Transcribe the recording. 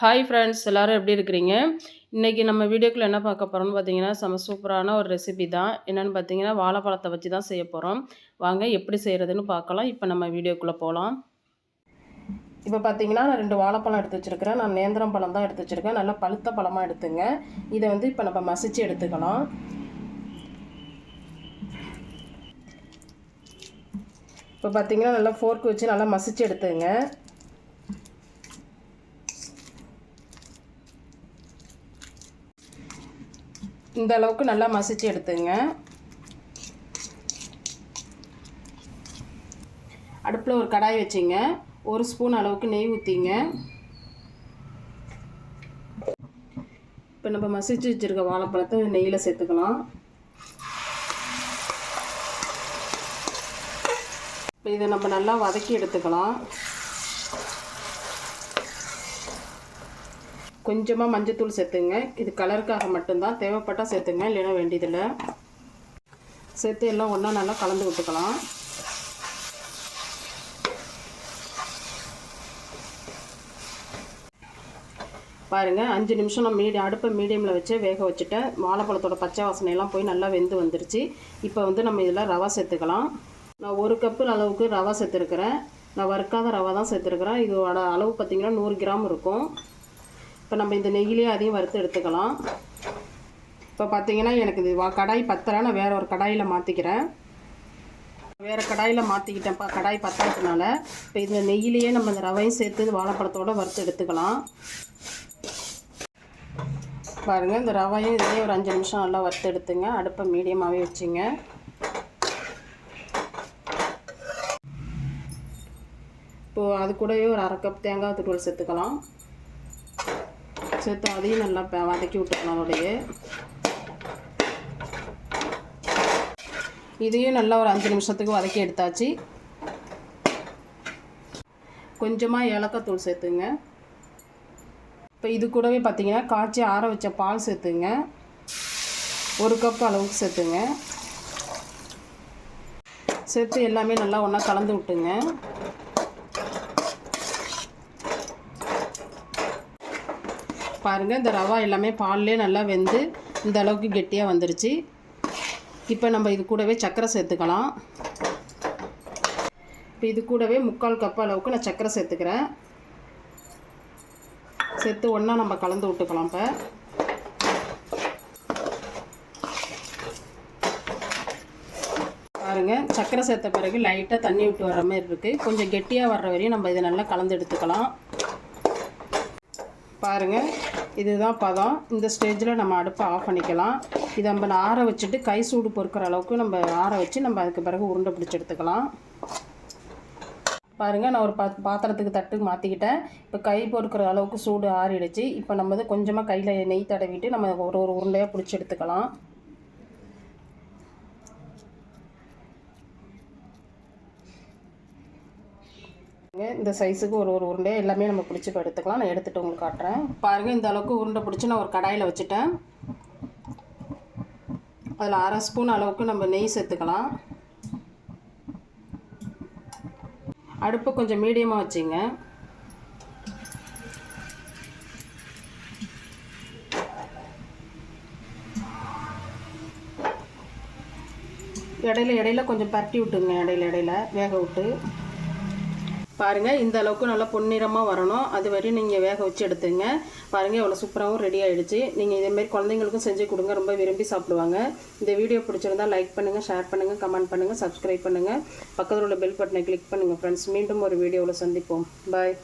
Hi friends எல்லோரும் எப்படி இருக்கிறீங்க? இன்றைக்கி நம்ம வீடியோக்குள்ளே என்ன பார்க்க போகிறோம்னு பார்த்தீங்கன்னா செம சூப்பரான ஒரு ரெசிபி தான். என்னென்னு பார்த்தீங்கன்னா வாழைப்பழத்தை வச்சு தான் செய்ய போகிறோம் வாங்க எப்படி செய்கிறதுன்னு பார்க்கலாம். இப்போ நம்ம வீடியோக்குள்ளே போகலாம் இப்போ பார்த்தீங்கன்னா நான் ரெண்டு வாழைப்பழம் எடுத்து வச்சுருக்கிறேன். நான் நேந்திரம் பழம் தான் எடுத்து வச்சுருக்கேன். நல்லா பழுத்த பழமாக எடுத்துங்க. இதை வந்து இப்போ நம்ம மசிச்சு எடுத்துக்கலாம். இப்போ பார்த்தீங்கன்னா நல்லா ஃபோர்க் வச்சு நல்லா மசிச்சு எடுத்துங்க. இந்த அளவுக்கு நல்லா மசிச்சு எடுத்துங்க. அடுப்பில் ஒரு கடாய் வச்சிங்க. ஒரு ஸ்பூன் அளவுக்கு நெய் ஊற்றிங்க இப்போ நம்ம மசிச்சு வச்சுருக்க வாழைப்பழத்தை நெய்யில் சேர்த்துக்கலாம். இப்போ இதை நம்ம நல்லா வதக்கி எடுத்துக்கலாம். கொஞ்சமாக மஞ்சத்தூள் சேர்த்துங்க. இது கலருக்காக மட்டும்தான். தேவைப்பட்டால் சேர்த்துங்க இல்லைன்னா வேண்டியதில்லை. சேர்த்து எல்லாம் ஒன்றா நல்லா கலந்து விட்டுக்கலாம். பாருங்கள் அஞ்சு நிமிஷம் நான் மீடியம் அடுப்பை மீடியமில் வச்சு வேக வச்சுட்டேன். வாழைப்பழத்தோட பச்சை வாசனையெல்லாம் போய் நல்லா வெந்து வந்துருச்சு. இப்போ வந்து நம்ம இதில் ரவா சேர்த்துக்கலாம். நான் ஒரு கப்பு அளவுக்கு ரவா சேர்த்துருக்குறேன். நான் வறுக்காத ரவா தான் சேர்த்துருக்குறேன். இதோட அளவு பார்த்திங்கன்னா நூறு கிராம் இருக்கும். இப்போ நம்ம இந்த நெய்யிலே அதையும் வறுத்து எடுத்துக்கலாம். இப்போ பார்த்தீங்கன்னா எனக்கு இது வா கடாய் பத்தலை நான் வேறு ஒரு கடாயில் மாற்றிக்கிறேன் வேறு கடாயில் மாற்றிக்கிட்டேன்ப்பா கடாய் பத்தாததுனால. இப்போ இந்த நெய்யிலேயே நம்ம இந்த ரவையும் சேர்த்து வாழைப்பழத்தோடு வறுத்து எடுத்துக்கலாம். பாருங்கள் இந்த ரவையும் இதே ஒரு அஞ்சு நிமிஷம் நல்லா வறுத்து எடுத்துங்க. அடுப்பை மீடியமாகவே வச்சுங்க. இப்போது அது கூடவே ஒரு அரை கப் தேங்காய் துருவல் சேர்த்துக்கலாம். சேர்த்து அதையும் நல்லா வதக்கி விட்டுக்கணும் அதோடைய. இதையும் நல்லா ஒரு அஞ்சு நிமிஷத்துக்கு வதக்கி எடுத்தாச்சு. கொஞ்சமாக ஏலக்காத்தூள் சேர்த்துங்க. இப்போ இது கூடவே பார்த்தீங்கன்னா காய்ச்சி ஆற வச்ச பால் சேர்த்துங்க. ஒரு கப் அளவுக்கு சேர்த்துங்க. சேர்த்து எல்லாமே நல்லா ஒன்றா கலந்து விட்டுங்க. பாருங்கள் இந்த ரவா எல்லாமே பால்லே நல்லா வெந்து இந்த அளவுக்கு கெட்டியாக வந்துருச்சு. இப்போ நம்ம இது கூடவே சர்க்கரை சேர்த்துக்கலாம். இப்போ இது கூடவே முக்கால் கப் அளவுக்கு நான் சர்க்கரை சேர்த்துக்கிறேன். சேர்த்து ஒன்றா நம்ம கலந்து விட்டுக்கலாம் இப்போ. பாருங்கள் சர்க்கரை சேர்த்த பிறகு லைட்டாக தண்ணி விட்டு வர மாதிரி இருக்குது கொஞ்சம் கெட்டியாக வர்ற வரையும் நம்ம இதை நல்லா கலந்து எடுத்துக்கலாம். பாருங்கள் இதுதான் பதம். இந்த ஸ்டேஜில் நம்ம அடுப்பை ஆஃப் பண்ணிக்கலாம். இதை நம்ம ஆற வச்சுட்டு கை சூடு பொறுக்கிற அளவுக்கு நம்ம ஆற வச்சு நம்ம அதுக்கு பிறகு உருண்டை பிடிச்சி எடுத்துக்கலாம். பாருங்கள் நான் ஒரு பா பாத்திரத்துக்கு தட்டுக்கு மாற்றிக்கிட்டேன் இப்போ கை பொறுக்கிற அளவுக்கு சூடு ஆறிடுச்சு. இப்போ நம்ம வந்து கொஞ்சமாக கையில் நெய் தடவிட்டு நம்ம ஒரு ஒரு உருண்டையாக பிடிச்சி எடுத்துக்கலாம். இந்த சைஸுக்கு ஒரு ஒரு உருண்டை எல்லாமே நம்ம பிடிச்சி எடுத்துக்கலாம். நான் எடுத்துகிட்டு உங்களுக்கு காட்டுறேன். பாருங்கள் இந்த அளவுக்கு உருண்டை பிடிச்சி நான் ஒரு கடாயில் வச்சுட்டேன். அதில் அரை ஸ்பூன் அளவுக்கு நம்ம நெய் சேர்த்துக்கலாம். அடுப்பு கொஞ்சம் மீடியமாக வச்சுங்க. இடையில இடையில கொஞ்சம் பரட்டி விட்டுங்க. இடையில இடையில வேக விட்டு. பாருங்கள் இந்த அளவுக்கு நல்லா பொன்னிறமாக வரணும். அது வரையும் நீங்கள் வேக வச்சு எடுத்துங்க. பாருங்கள் எவ்வளோ சூப்பராகவும் ரெடி ஆகிடுச்சு நீங்கள் இதேமாரி குழந்தைங்களுக்கும் செஞ்சு கொடுங்க ரொம்ப விரும்பி சாப்பிடுவாங்க. இந்த வீடியோ பிடிச்சிருந்தால் லைக் பண்ணுங்கள் ஷேர் பண்ணுங்கள் கமெண்ட் பண்ணுங்கள் சப்ஸ்கிரைப் பண்ணுங்கள் பக்கத்தில் உள்ள பெல் பட்டனை கிளிக் பண்ணுங்கள் ஃப்ரெண்ட்ஸ் மீண்டும் ஒரு வீடியோவில் சந்திப்போம். பாய்